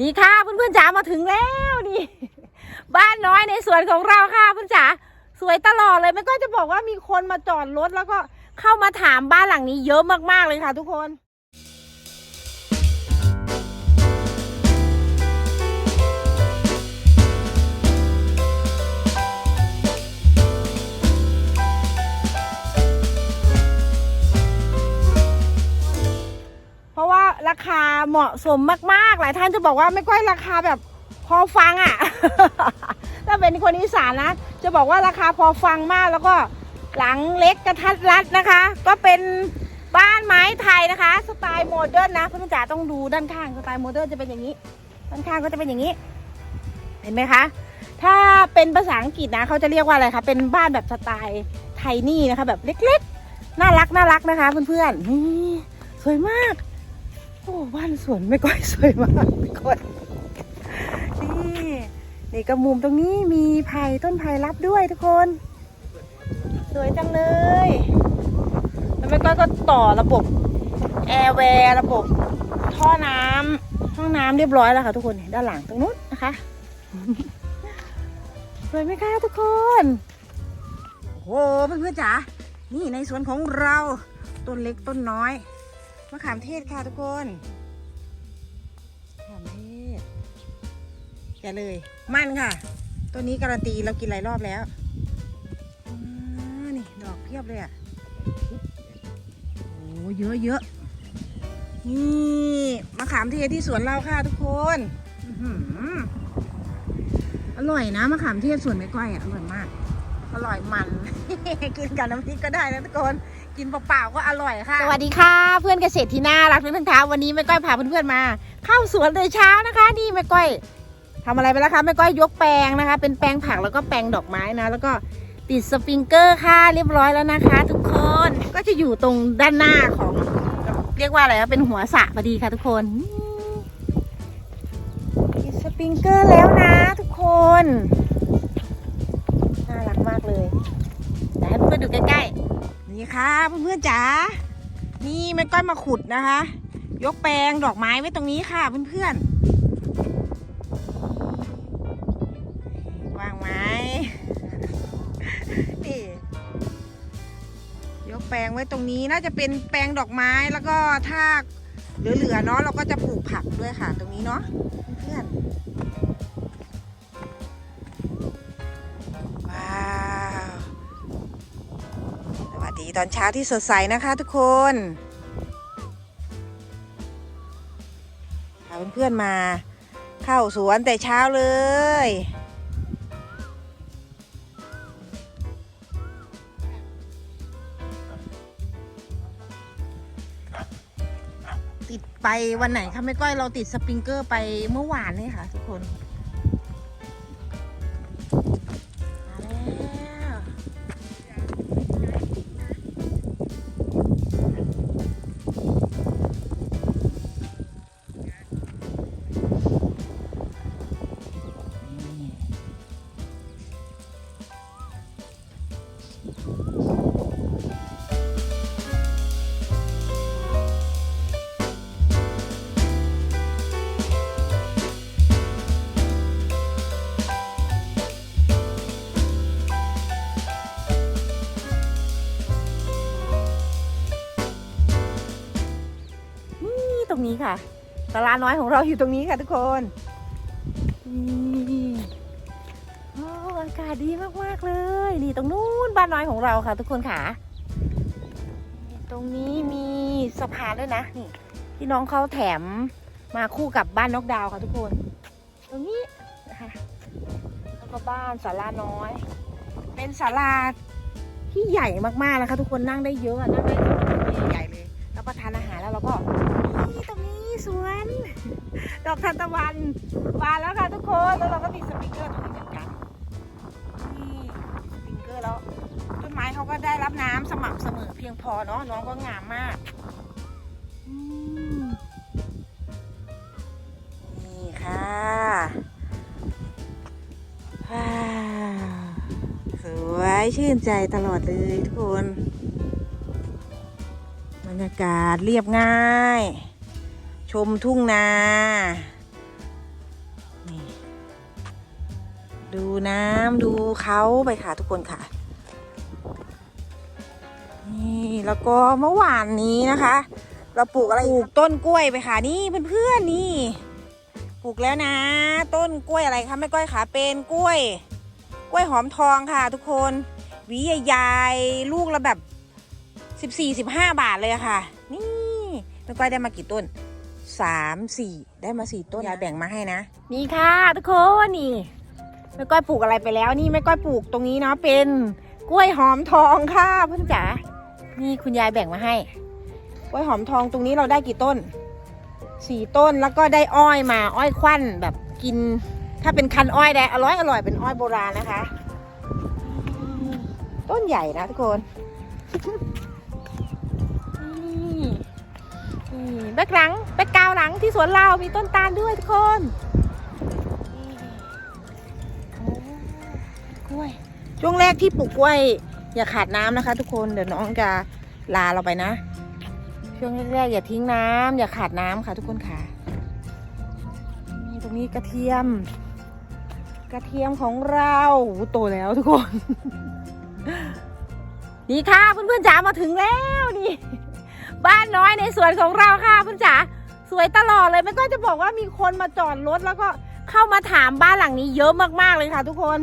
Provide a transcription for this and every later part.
นี่ค่ะเพื่อนๆจ๋ามาถึงแล้วนี่ บ้านน้อยในสวนของเราค่ะเพื่อนจ๋าสวยตลอดเลยไม่ก็จะบอกว่ามีคนมาจอดรถแล้วก็เข้ามาถามบ้านหลังนี้เยอะมากๆเลยค่ะทุกคน คาเหมาะสมมากๆ หลายท่านจะบอกว่าไม่ค่อยราคาแบบพอฟังอะ่ะ ถ้าเป็นคนอีสานนะ จะบอกว่าราคาพอฟังมากแล้วก็หลังเล็กกระทัดรัดนะคะ ก็เป็นบ้านไม้ไทยนะคะ สไตล์โมเดิร์นนะเพื่อนจ๋าต้องดูด้านข้างสไตล์โมเดิร์นจะเป็นอย่างนี้ ด้านข้างก็จะเป็นอย่างนี้ เห็นไหมคะ ถ้าเป็นภาษาอังกฤษนะเขาจะเรียกว่าอะไรคะเป็นบ้านแบบสไตล์ไทนี่นะคะ แบบเล็กๆ น่ารักน่ารักนะคะ เพื่อนๆนี่สวยมาก โอ้บ้านสวนไม่ก้อยสวยมากทุกคนนี่นี่ก็มุมตรงนี้มีไผ่ต้นไผ่รับด้วยทุกคน สวยจังเลย แล้วแม่ก้อยก็ต่อระบบแอร์แวร์ระบบท่อน้ำห้องน้ำเรียบร้อยแล้วค่ะทุกคนด้านหลังตรงนู้นนะคะสวยไหมคะทุกคนโอ้โหเพื่อนๆจ๋านี่ในสวนของเราต้นเล็กต้นน้อย มะขามเทศค่ะทุกคนมะขามเทศแกะเลย มันค่ะ ตัวนี้การันตีเรากินหลายรอบแล้วนี่ดอกเพียบเลยอะโอ้เยอะเยอะนี่มะขามเทศที่สวนเราค่ะทุกคนอร่อยนะมะขามเทศสวนแม่ก้อยอะอร่อยมาก อร่อยมัน กินกับน้ำพริกก็ได้นะทุกคน กินเปล่าๆก็อร่อยค่ะสวัสดีค่ะ เพื่อนเกษตรที่น่ารักทุกท่านคะวันนี้แม่ก้อยพาเพื่อนๆมา เข้าสวนแต่เช้านะคะ นี่แม่ก้อยทำอะไรไปแล้วคะแม่ก้อยยกแปลงนะคะ เป็นแปลงผักแล้วก็แปลงดอกไม้นะ แล้วก็ติดสปริงเกอร์ค่ะเรียบร้อยแล้วนะคะ ทุกคนก็จะอยู่ตรงด้านหน้าของ เรียกว่าอะไรคะเป็นหัวสระพอดีค่ะทุกคนติดสปริงเกอร์แล้วนะ ทุกคนน่ารักมากเลยเดี๋ยวให้เพื่อนดูใกล้ๆ นี่ค่ะเพื่อนๆจ๋า นี่แม่ก้อยมาขุดนะคะ ยกแปลงดอกไม้ไว้ตรงนี้ค่ะเพื่อนๆวางไม้นี่ยกแปลงไว้ตรงนี้น่าจะเป็นแปลงดอกไม้แล้วก็ถ้าเหลือๆเนาะเราก็จะปลูกผักด้วยค่ะ ตรงนี้เนาะเพื่อนๆ ตอนเช้าที่สดใสนะคะทุกคนพาเพื่อนๆมาเข้าสวนแต่เช้าเลย ติดไปวันไหนคะแม่ก้อยเราติดสปริงเกอร์ไปเมื่อวานนี่ค่ะทุกคน ค่ะตลาดน้อยของเราอยู่ตรงนี้ค่ะทุกคนนี่โอ้อากาศดีมากๆเลย นี่ตรงนู้นบ้านน้อยของเราค่ะ ทุกคนค่ะ ตรงนี้มีสะพานด้วยนะนี่ที่น้องเขาแถมมาคู่กับบ้านนกดาวค่ะทุกคน ตรงนี้นะคะแล้วก็บ้านศาลาน้อย เป็นศาลาที่ใหญ่มากๆนะคะ ทุกคนนั่งได้เยอะนั่งได้ ดอกทานตะวันมาแล้วค่ะทุกคนแล้วเราก็มีสปริงเกอร์ตรงนี้เหมือนกันนี่สปริงเกอร์แล้วต้นไม้เขาก็ได้รับน้ำสม่ำเสมอเพียงพอเนาะน้องก็งามมากนี่ค่ะว้าวสวยชื่นใจตลอดเลยทุกคนบรรยากาศเรียบง่าย ชมทุ่งนาดูน้ำดูเขาไปค่ะทุกคนค่ะ นี่แล้วก็เมื่อวานนี้นะคะ เราปลูกอะไรปลูกต้นกล้วยไปค่ะนี่เพื่อนๆนี่ ปลูกแล้วนะ ต้นกล้วยอะไรคะแม่ก้อยขาเป็นกล้วย กล้วยหอมทองค่ะ ทุกคนหวีใหญ่ๆลูกละแบบสิบสี่สิบห้าบาทเลยอะค่ะ นี่แม่ก้อยได้มากี่ต้น สามสี่ได้มาสี่ต้นยายแบ่งมาให้นะ นี่ค่ะทุกคนนี่แม่ก้อยปลูกอะไรไปแล้ว นี่แม่ก้อยปลูกตรงนี้เนาะเป็นกล้วยหอมทองค่ะเพื่อนจ๋านี่คุณยายแบ่งมาให้ กล้วยหอมทองตรงนี้เราได้กี่ต้นสี่ต้นแล้วก็ได้อ้อยมาอ้อยควันแบบกิน ถ้าเป็นคันอ้อยได้อร่อยอร่อยเป็นอ้อยโบราณนะคะอืมต้นใหญ่นะทุกคนนี่ นี่แบกหลังแบกกาวหลังที่สวนเรามีต้นตาลด้วยทุกคนกล้วย ช่วงแรกที่ปลูกกล้วย อย่าขาดน้ำนะคะ ทุกคนเดี๋ยวน้องจะลาเราไปนะ ช่วงแรกๆอย่าทิ้งน้ำอย่าขาดน้ำค่ะ ทุกคนค่ะนี่ตรงนี้กระเทียม กระเทียมของเราโตแล้วทุกคน นี่ค่ะเพื่อนๆจ๋ามาถึงแล้วนี่ บ้านน้อยในสวนของเราค่ะเพื่อนจ๋าสวยตลอดเลยไม่ก็จะบอกว่ามีคนมาจอดรถแล้วก็เข้ามาถามบ้านหลังนี้เยอะมากๆเลยค่ะ ทุกคน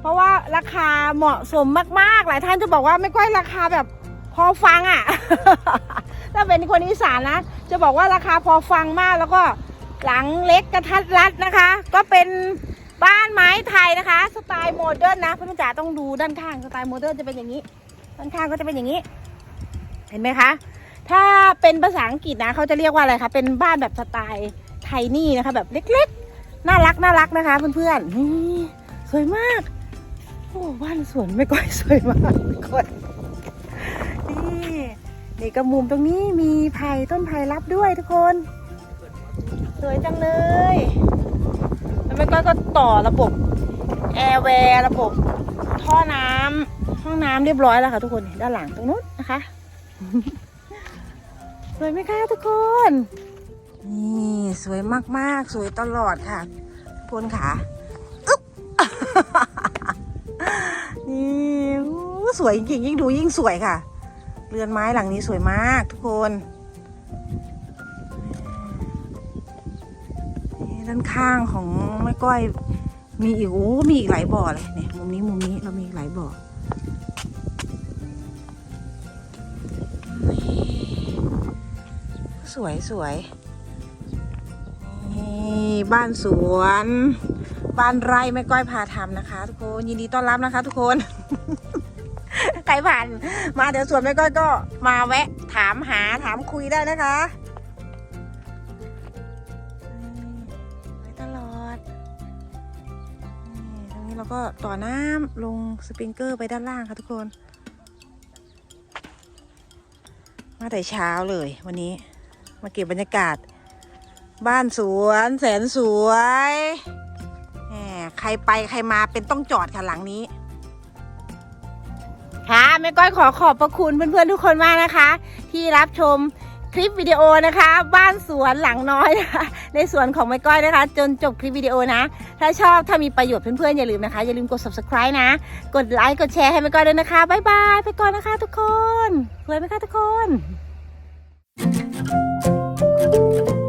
เพราะว่าราคาเหมาะสมมากๆ หลายท่านจะบอกว่าไม่ก้อยราคาแบบพอฟังอะ ถ้าเป็นคนอีสานนะ จะบอกว่าราคาพอฟังมากแล้วก็หลังเล็กกระทัดรัดนะคะ ก็เป็นบ้านไม้ไทยนะคะ สไตล์โมเดิร์นนะเพื่อนจ๋าต้องดูด้านข้างสไตล์โมเดิร์นจะเป็นอย่างนี้ ด้านข้างก็จะเป็นอย่างนี้ เห็นไหมคะ ถ้าเป็นภาษาอังกฤษนะเขาจะเรียกว่าอะไรคะ เป็นบ้านแบบสไตล์ไทนี่นะคะ แบบเล็กๆ น่ารักน่ารักนะคะเพื่อนๆนี่สวยมาก โอ้บ้านสวนไม่ก่อยสวยมากทุกคนนี่นี่ก็มุมตรงนี้มีไผ่ต้นไผ่รับด้วยทุกคน สวยจังเลยแล้วไม่ก้อยก็ต่อระบบแอร์แวร์ระบบท่อน้ำห้องน้ำเรียบร้อยแล้วค่ะทุกคนด้านหลังตรงนู้นนะคะ วยไหมคะทุกคน นี่สวยมากๆ สวยตลอดค่ะทุกคนค่ะนี่สวยจริงยิ่งดูยิ่งสวยค่ะ เรือนไม้หลังนี้สวยมากทุกคนนี่ด้านข้างของแม่ก้อยมีอีกโอ้มีอีกหลายบ่อเลยเนี่ยมุมนี้มุมนี้เรามีอีกหลายบ่อ สวยสวยนี่บ้านสวน บ้านไร่แม่ก้อยพาทำนะคะ ทุกคนยินดีต้อนรับนะคะ ทุกคนใครผ่านมาเดี๋ยวสวนแม่ก้อยก็มาแวะ ถามหาถามคุยได้นะคะไว้ตลอดนี่ตรงนี้เราก็ต่อน้ำลงสปริงเกอร์ไปด้านล่างค่ะทุกคน มาแต่เช้าเลยวันนี้ มาเก็บบรรยากาศ บ้านสวนแสนสวยแหมใครไปใครมาเป็นต้องจอดค่ะหลังนี้ ค่ะแม่ก้อยขอขอบพระคุณเพื่อนๆทุกคนมากนะคะ ที่รับชมคลิปวิดีโอนะคะ บ้านสวนหลังน้อยนะคะในสวนของแม่ก้อยนะคะ จนจบคลิปวิดีโอนะ ถ้าชอบถ้ามีประโยชน์เพื่อนๆอย่าลืมนะคะ อย่าลืมกด subscribe นะ กดไลค์กดแชร์ให้แม่ก้อยด้วยนะคะบ๊ายบายไปก่อนนะคะทุกคนเลยไหมคะทุกคน Thank you.